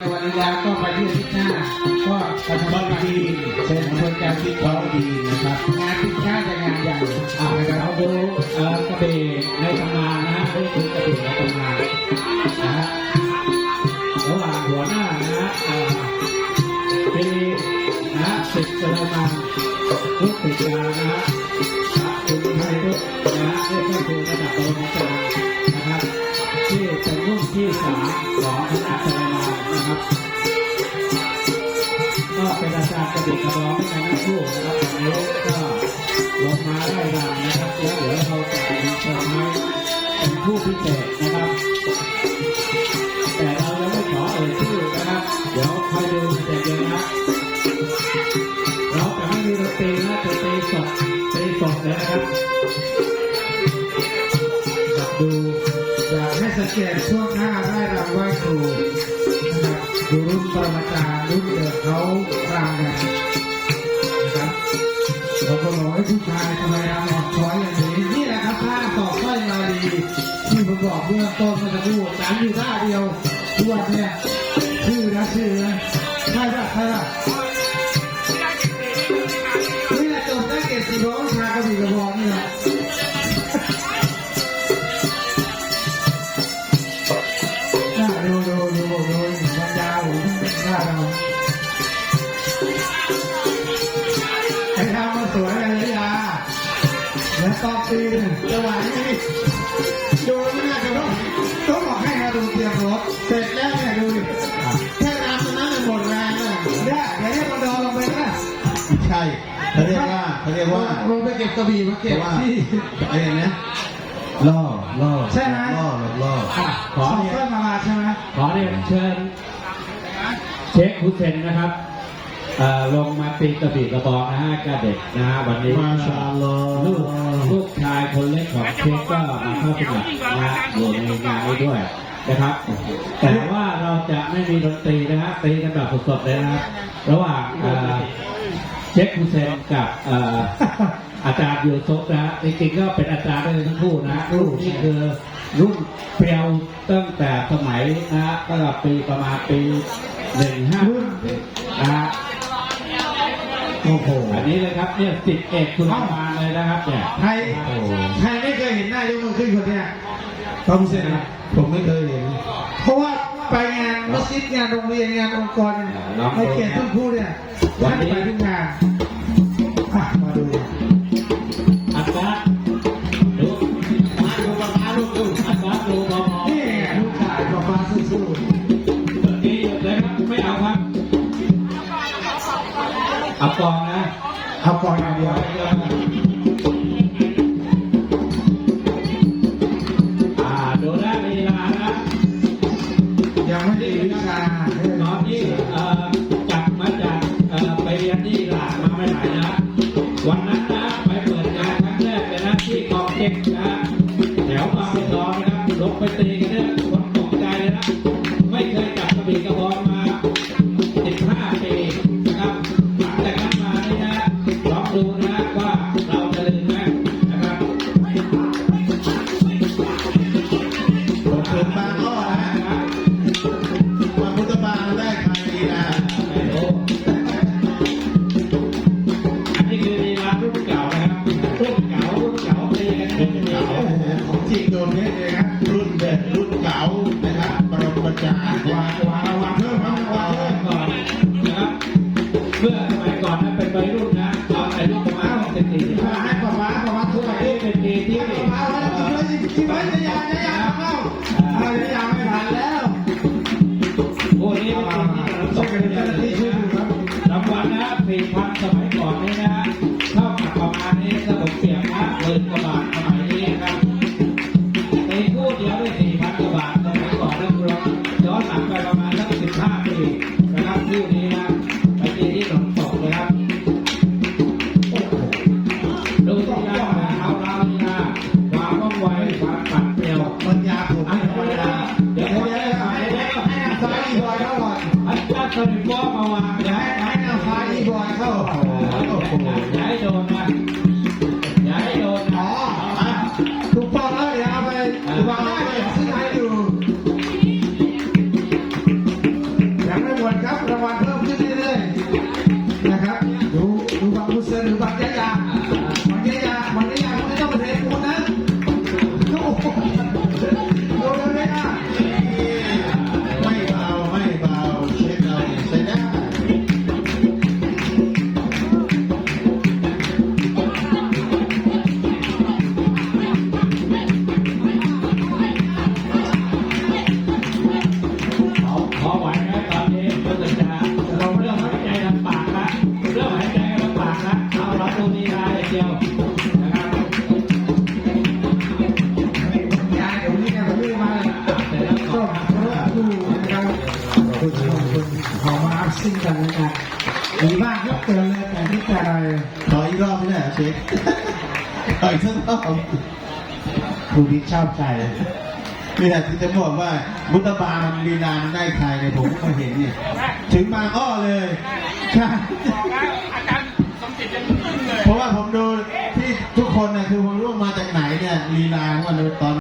วันนี้แล้วก็ไปที่ทิศหน้าก็ประชาชนดีเป็นคนการที่เขาดีนะครับงานทิศหน้าจะงานใหญ่อ่านะครับเราดูเอ่อกระเบนในตำนานนะเรื่องกระเบนในตำนานนะฮะระหว่างหัวหน้านะเอ่อเปีนะฮะสิบสลามันลูกศิษย์ยานะฮะคุณไทยรุ่นะฮะเรียกว่าคือระดับปรมาจารนะครับที่เป็นรุ่นที่สามของคณะแสลามั นะครับก็เป็นอาจารย์กระดิ่งกระบอกในทั้งคู่นะครับวันนี้ก็ลงมาไล่รำนะครับแล้วเดี๋ยวเราจะมีเชิญให้เป็นผู้พิเศษนะครับ แต่เรายังไม่ขอเอ่ยชื่อนะครับ เดี๋ยวคอยดูแต่เดียวนะเราจะไม่มีดนตรีนะจะตีสดตีสดเลยนะครับจับดูอยากให้สังเกตช่วงหน้าได้รำไหว้ครู ดูรุ่นปรมาจารรุ่นเด็กเขารำกันนะครับเราก็บอกให้ผู้ชายทำไมรำออกช้อยอย่างนี้นี่แหละครับท่าตอกสร้อยมาลีที่ผมบอกเมื่อต้นมื่อสักครู่จำอยู่ท่าเดียวทวเนี่ยชื่อนะชื่อนะใช่ป่ะใช่ป่ะนี่แหละจบได้เกรดสีร้องชากระบี่กระบอกนี่แหละ ตอนตีนจังหวะนี้ดูไม่น่าจะต้องต้องบอกให้มาดูเตรียมรถเสร็จแล้วเนี่ยดูดิแค่รำตรงนั้นมันหมดแรงเลยเนี่ยเดี๋ยวให้มันดอลงไปนะใช่เขาเรียกว่าเขาเรียกว่าลงไปเก็บกระบี่มาเก็บว่าที่อะไรนะล่อล่อใช่ไหมล่อล่อขอเพื่อนมาลาใช่ไหมขอเรียนเชิญเชคฮุเซนนะครับลงมาตีกระบี่กระบอกนะฮะกับเด็กนะฮะวันนี้มาชาลอลูก เล็กของเชคก็มาเข้าสมัครนะฮะอยู่ในงานนี้ด้วยนะครับ แต่ว่าเราจะไม่มีดนตรีนะฮะตีกันแบบสดๆเลยนะครับระหว่างเอ่อเชคฮุเซนกับเอ่ออาจารย์ยูซุปนะฮะจริงๆก็เป็นอาจารย์ด้วยทั้งคู่นะฮะรุ่นนี้คือรุ่นเปรียวตั้งแต่สมัยนะฮะตั้งแต่ปีประมาณปีหนึ่งห้านะฮะ โอ้โห อันนี้เลยครับเนี่ยสิบเอกคุณมาเลยนะครับเนี่ยใคร โอ้โหใครไม่เคยเห็นหน้ายกมือขึ้นคนเนี้ยต้องเสร็จนะผมไม่เคยเห็น เพราะว่าไปงานมัสยิดงานโรงเรียนงานองค์กรไม่เกียรติทุกผู้เนี่ยท่านไปทุกงาน เอากองนะเอาปล่อยอย่างเดียวอ่าดูแลเวลานะยังไม่ได้วิชาตอนที่เอ่อกลับมาจากเอ่อไปเรียนที่หลานมาใหม่ๆนะ วันนั้นนะไปเปิดงานครั้งแรกเลยนะที่กองเก็กนะแถวบางบัวทองนะครับลงไปตีกันเนี่ยคนตกใจเลยนะ เมื่อสมัยก่อนนั้นเป็นวัยรุ่นนะตอนอายุประมาณสิบสี่สิบห้าให้ป๊าป๊าป๊าป๊าทุกไปนี่เป็นปีที่เอาแล้วกินไว้กินไว้จะยาจะยาเข้าเอาจะยาไม่ทันแล้วโอ้นี่เป็นปีที่เราช่ส่วงกันกันเจ้าหน้าที่ช่วยดูครับรางวัลนะสี่พันสมัยก่อนนี่นะเท่ากับประมาณนี้ถ้าผมเปรียบนะหมื่นกว่าบาทสมัยนี้นะครับตีคู่เดียวได้สี่พันกว่าบาทสมัยก่อนนะคุณเราย้อนหลังไปประมาณสักสิบห้าปีนะครับคู่นี้ อันนี้สนิทว่ามาวาอย่ายหน้างฟ้าอีบอยเข้าอย่ายโดนนะย้ายโดนอ๋นะอถูกป้องแล้วเดี๋ยวเอาไปวางได้เลยซื้อให้ดูยังค ดนตรีไทยเดีนะดีมากครับขออีกเลยแต่ที่แต่ไรขออีกรอบไม่ได้เสีกสักรอบครูพี่ชอบใจนี่แหละที่จะบอกว่าบุตบามันมีนามได้ใครเนี่ยผมก็เห็นเนี่ย ถึงมาอ้อเลยใช่ เพราะว่าผมดูที่ทุกคนนะคือผมรู้ว่ามาจากไหนเนี่ยลีลาของมันตอน